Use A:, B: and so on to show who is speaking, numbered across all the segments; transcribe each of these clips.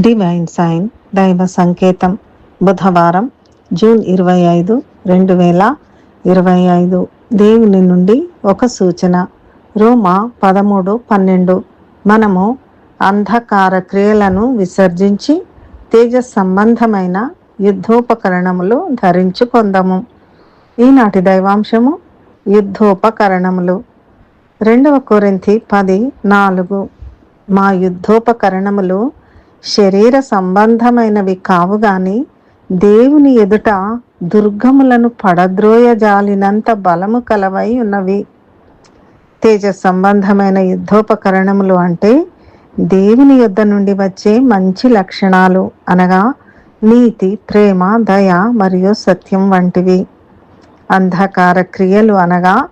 A: Divine sign దైవ సంకేతం బుధవారం జూన్ ఇరవై ఐదు రెండు వేల ఇరవై ఐదు. దేవుని నుండి ఒక సూచన. రోమా పదమూడు పన్నెండు. మనము అంధకార క్రియలను విసర్జించి తేజ సంబంధమైన యుద్ధోపకరణములు ధరించుకొందము ఈనాటి దైవాంశము యుద్ధోపకరణములు. రెండవ కొరింతి పది నాలుగు. మా యుద్ధోపకరణములు శరీర సంబంధమైనవి కావు గాని దేవుని ఎదుట దుర్గములను పడద్రోయజాలినంత బలము కలవై ఉన్నవి. తేజ సంబంధమైన యుద్ధోపకరణములు అంటే దేవుని యొద్ద నుండి వచ్చే మంచి లక్షణాలు అనగా నీతి ప్రేమ దయ మరియు సత్యం వంటివి. అంధకార క్రియలు అనగా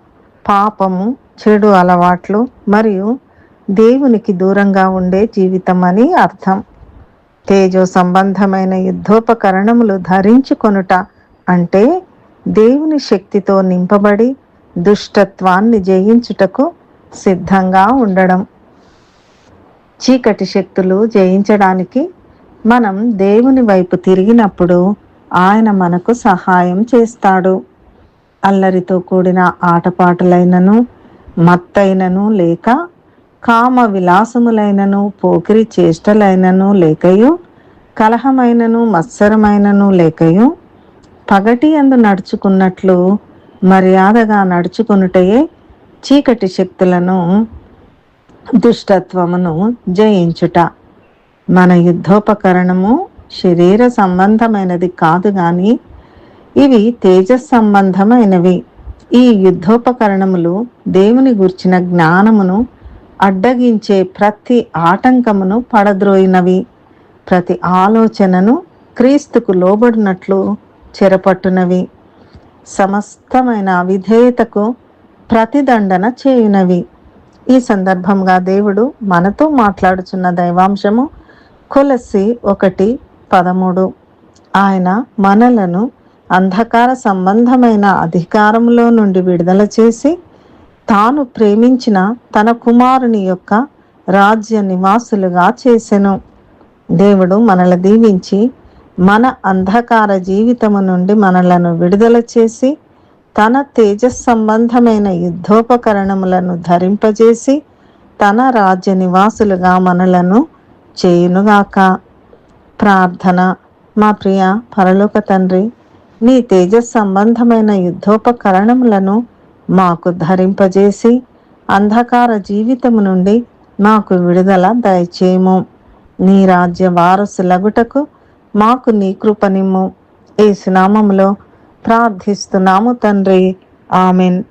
A: పాపము చెడు అలవాట్లు మరియు దేవునికి దూరంగా ఉండే జీవితం అని అర్థం. తేజో సంబంధమైన యుద్ధోపకరణములు ధరించుకొనుట అంటే దేవుని శక్తితో నింపబడి దుష్టత్వాన్ని జయించుటకు సిద్ధంగా ఉండడం. చీకటి శక్తులు జయించడానికి మనం దేవుని వైపు తిరిగినప్పుడు ఆయన మనకు సహాయం చేస్తాడు. అల్లరితో కూడిన ఆటపాటలైనను మత్తైనను లేక కామ విలాసములైనను పోకిరి చేష్టలైనను లేకయు కలహమైనను మత్సరమైనను లేకయు పగటి అందు నడుచుకున్నట్లు మర్యాదగా నడుచుకున్నటయే చీకటి శక్తులను దుష్టత్వమును జయించుట. మన యుద్ధోపకరణము శరీర సంబంధమైనది కాదు గాని ఇవి తేజస్ సంబంధమైనవి. ఈ యుద్ధోపకరణములు దేవుని గుర్చిన జ్ఞానమును అడ్డగించే ప్రతి ఆటంకమును పడద్రోయినవి. ప్రతి ఆలోచనను క్రీస్తుకు లోబడినట్లు చెరపట్టునవి. సమస్తమైన విధేయతకు ప్రతిదండన చేయునవి. ఈ సందర్భంగా దేవుడు మనతో మాట్లాడుచున్న దైవాంశము కొలసి ఒకటి పదమూడు. ఆయన మనలను అంధకార సంబంధమైన అధికారంలో నుండి విడుదల చేసి తాను ప్రేమించిన తన కుమారుని యొక్క రాజ్య నివాసులుగా చేసెను. దేవుడు మనల దీవించి మన అంధకార జీవితము నుండి మనలను విడుదల చేసి తన తేజస్ సంబంధమైన యుద్ధోపకరణములను ధరింపజేసి తన రాజ్య నివాసులుగా మనలను చేయునుగాక. ప్రార్థన. మా ప్రియ పరలోక తండ్రి నీ తేజస్ సంబంధమైన యుద్ధోపకరణములను మాకు ధరింపజేసి అంధకార జీవితము నుండి మాకు విడుదల దయచేయము. నీ రాజ్య వారసులగుటకు మాకు నీ కృపనిమ్ము. ఏ సునామములో ప్రార్థిస్తున్నాము తండ్రి. ఆమెన్.